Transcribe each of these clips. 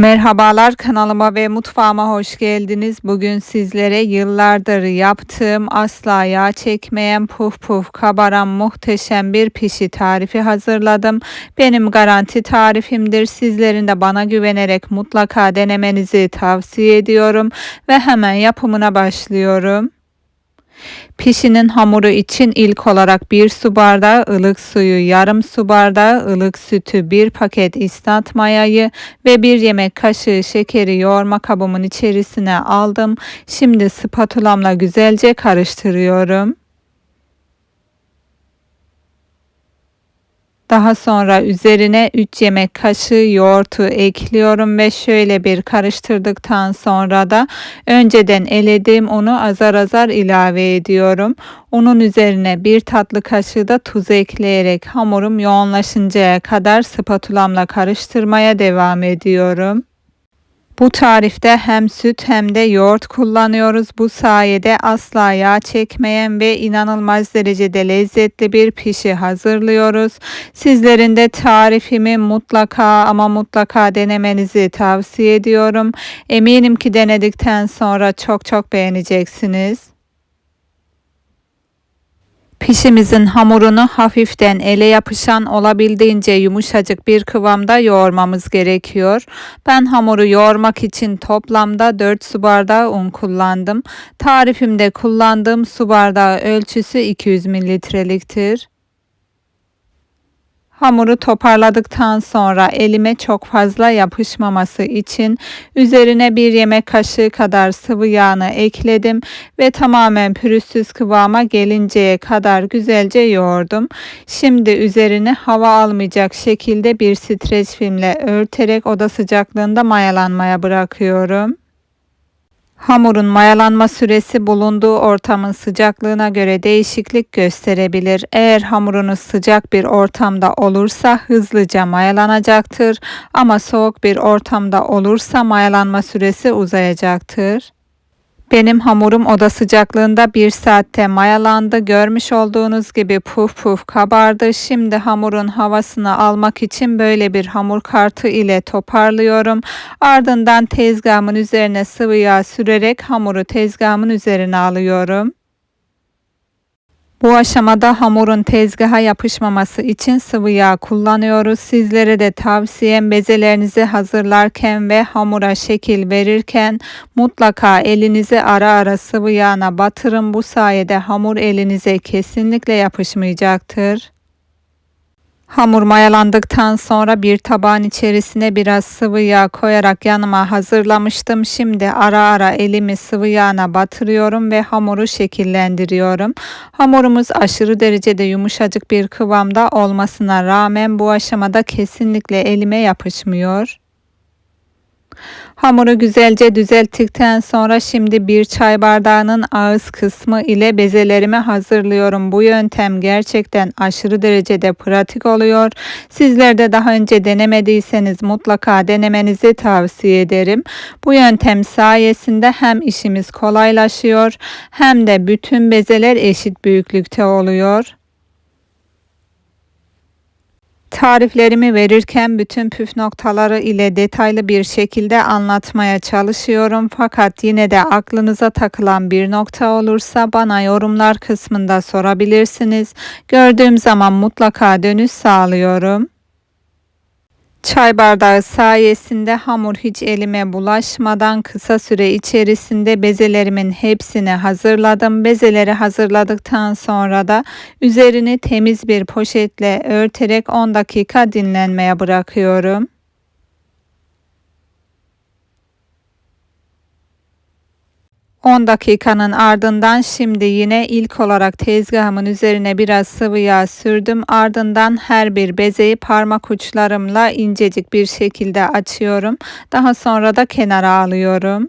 Merhabalar kanalıma ve mutfağıma hoş geldiniz. Bugün sizlere yıllardır yaptığım asla yağ çekmeyen puf puf kabaran muhteşem bir pişi tarifi hazırladım. Benim garanti tarifimdir. Sizlerin de bana güvenerek mutlaka denemenizi tavsiye ediyorum ve hemen yapımına başlıyorum. Pişinin hamuru için ilk olarak 1 su bardağı ılık suyu, yarım su bardağı ılık sütü, 1 paket istat mayayı ve 1 yemek kaşığı şekeri yoğurma kabımın içerisine aldım. Şimdi spatulamla güzelce karıştırıyorum. Daha sonra üzerine 3 yemek kaşığı yoğurtu ekliyorum ve şöyle bir karıştırdıktan sonra da önceden elediğim unu azar azar ilave ediyorum. Unun üzerine bir tatlı kaşığı da tuz ekleyerek hamurum yoğunlaşıncaya kadar spatulamla karıştırmaya devam ediyorum. Bu tarifte hem süt hem de yoğurt kullanıyoruz. Bu sayede asla yağ çekmeyen ve inanılmaz derecede lezzetli bir pişi hazırlıyoruz. Sizlerin de tarifimi mutlaka ama mutlaka denemenizi tavsiye ediyorum. Eminim ki denedikten sonra çok çok beğeneceksiniz. Pişimizin hamurunu hafiften ele yapışan olabildiğince yumuşacık bir kıvamda yoğurmamız gerekiyor. Ben hamuru yoğurmak için toplamda 4 su bardağı un kullandım. Tarifimde kullandığım su bardağı ölçüsü 200 mililitreliktir. Hamuru toparladıktan sonra elime çok fazla yapışmaması için üzerine bir yemek kaşığı kadar sıvı yağını ekledim ve tamamen pürüzsüz kıvama gelinceye kadar güzelce yoğurdum. Şimdi üzerine hava almayacak şekilde bir streç filmle örterek oda sıcaklığında mayalanmaya bırakıyorum. Hamurun mayalanma süresi bulunduğu ortamın sıcaklığına göre değişiklik gösterebilir. Eğer hamurunuz sıcak bir ortamda olursa hızlıca mayalanacaktır ama soğuk bir ortamda olursa mayalanma süresi uzayacaktır. Benim hamurum oda sıcaklığında bir saatte mayalandı. Görmüş olduğunuz gibi puf puf kabardı. Şimdi hamurun havasını almak için böyle bir hamur kartı ile toparlıyorum. Ardından tezgahımın üzerine sıvı yağ sürerek hamuru tezgahımın üzerine alıyorum. Bu aşamada hamurun tezgaha yapışmaması için sıvı yağ kullanıyoruz. Sizlere de tavsiyem bezelerinizi hazırlarken ve hamura şekil verirken mutlaka elinizi ara ara sıvı yağına batırın. Bu sayede hamur elinize kesinlikle yapışmayacaktır. Hamur mayalandıktan sonra bir tabağın içerisine biraz sıvı yağ koyarak yanıma hazırlamıştım. Şimdi ara ara elimi sıvı yağına batırıyorum ve hamuru şekillendiriyorum. Hamurumuz aşırı derecede yumuşacık bir kıvamda olmasına rağmen bu aşamada kesinlikle elime yapışmıyor. Hamuru güzelce düzelttikten sonra şimdi bir çay bardağının ağız kısmı ile bezelerimi hazırlıyorum. Bu yöntem gerçekten aşırı derecede pratik oluyor. Sizler de daha önce denemediyseniz mutlaka denemenizi tavsiye ederim. Bu yöntem sayesinde hem işimiz kolaylaşıyor hem de bütün bezeler eşit büyüklükte oluyor. Tariflerimi verirken bütün püf noktaları ile detaylı bir şekilde anlatmaya çalışıyorum. Fakat yine de aklınıza takılan bir nokta olursa bana yorumlar kısmında sorabilirsiniz. Gördüğüm zaman mutlaka dönüş sağlıyorum. Çay bardağı sayesinde hamur hiç elime bulaşmadan kısa süre içerisinde bezelerimin hepsini hazırladım. Bezeleri hazırladıktan sonra da üzerini temiz bir poşetle örterek 10 dakika dinlenmeye bırakıyorum. 10 dakikanın ardından şimdi yine ilk olarak tezgahımın üzerine biraz sıvı yağ sürdüm. Ardından her bir bezeyi parmak uçlarımla incecik bir şekilde açıyorum. Daha sonra da kenara alıyorum.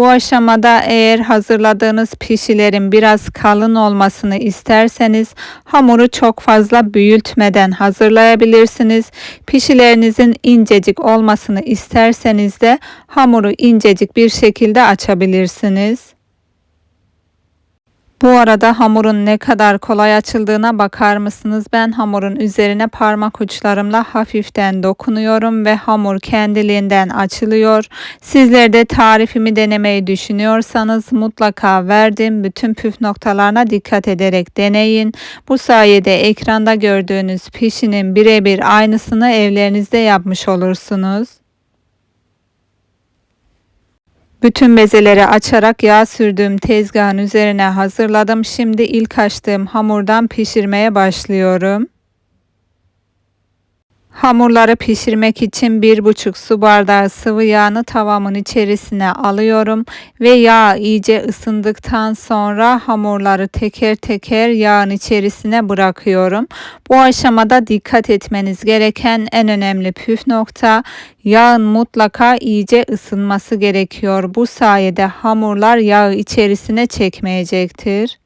Bu aşamada eğer hazırladığınız pişilerin biraz kalın olmasını isterseniz hamuru çok fazla büyütmeden hazırlayabilirsiniz. Pişilerinizin incecik olmasını isterseniz de hamuru incecik bir şekilde açabilirsiniz. Bu arada hamurun ne kadar kolay açıldığına bakar mısınız? Ben hamurun üzerine parmak uçlarımla hafiften dokunuyorum ve hamur kendiliğinden açılıyor. Sizler de tarifimi denemeyi düşünüyorsanız mutlaka verdiğim bütün püf noktalarına dikkat ederek deneyin. Bu sayede ekranda gördüğünüz pişinin birebir aynısını evlerinizde yapmış olursunuz. Bütün bezeleri açarak yağ sürdüğüm tezgahın üzerine hazırladım. Şimdi ilk açtığım hamurdan pişirmeye başlıyorum. Hamurları pişirmek için bir buçuk su bardağı sıvı yağını tavamın içerisine alıyorum ve yağ iyice ısındıktan sonra hamurları teker teker yağın içerisine bırakıyorum. Bu aşamada dikkat etmeniz gereken en önemli püf nokta yağın mutlaka iyice ısınması gerekiyor. Bu sayede hamurlar yağı içerisine çekmeyecektir.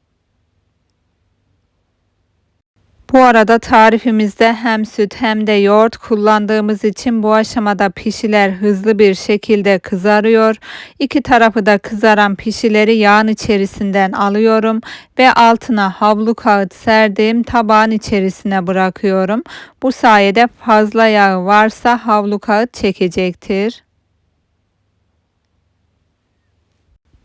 Bu arada tarifimizde hem süt hem de yoğurt kullandığımız için bu aşamada pişiler hızlı bir şekilde kızarıyor. İki tarafı da kızaran pişileri yağın içerisinden alıyorum ve altına havlu kağıt serdiğim tabağın içerisine bırakıyorum. Bu sayede fazla yağ varsa havlu kağıt çekecektir.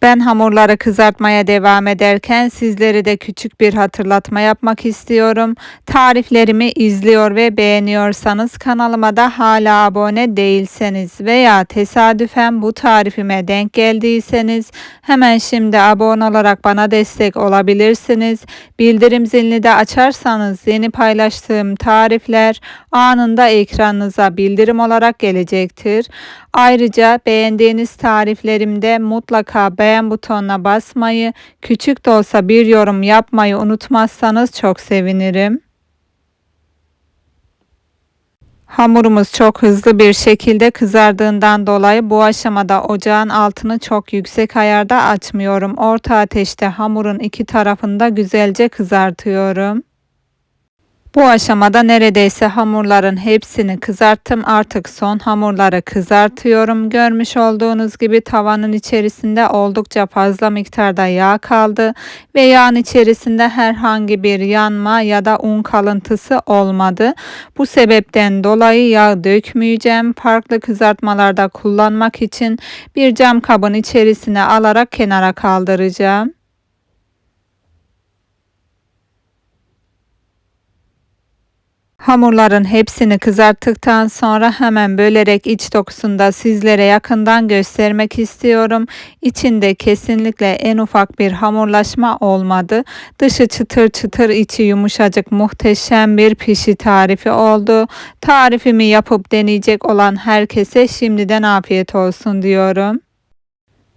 Ben hamurları kızartmaya devam ederken sizlere de küçük bir hatırlatma yapmak istiyorum. Tariflerimi izliyor ve beğeniyorsanız kanalıma da hala abone değilseniz veya tesadüfen bu tarifime denk geldiyseniz hemen şimdi abone olarak bana destek olabilirsiniz. Bildirim zilini de açarsanız yeni paylaştığım tarifler anında ekranınıza bildirim olarak gelecektir. Ayrıca beğendiğiniz tariflerimde mutlaka beğen butonuna basmayı, küçük de olsa bir yorum yapmayı unutmazsanız çok sevinirim. Hamurumuz çok hızlı bir şekilde kızardığından dolayı bu aşamada ocağın altını çok yüksek ayarda açmıyorum. Orta ateşte hamurun iki tarafında güzelce kızartıyorum. Bu aşamada neredeyse hamurların hepsini kızarttım. Artık son hamurları kızartıyorum. Görmüş olduğunuz gibi tavanın içerisinde oldukça fazla miktarda yağ kaldı ve yağın içerisinde herhangi bir yanma ya da un kalıntısı olmadı. Bu sebepten dolayı yağ dökmeyeceğim. Farklı kızartmalarda kullanmak için bir cam kabın içerisine alarak kenara kaldıracağım. Hamurların hepsini kızarttıktan sonra hemen bölerek iç dokusunu da sizlere yakından göstermek istiyorum. İçinde kesinlikle en ufak bir hamurlaşma olmadı. Dışı çıtır çıtır içi yumuşacık muhteşem bir pişi tarifi oldu. Tarifimi yapıp deneyecek olan herkese şimdiden afiyet olsun diyorum.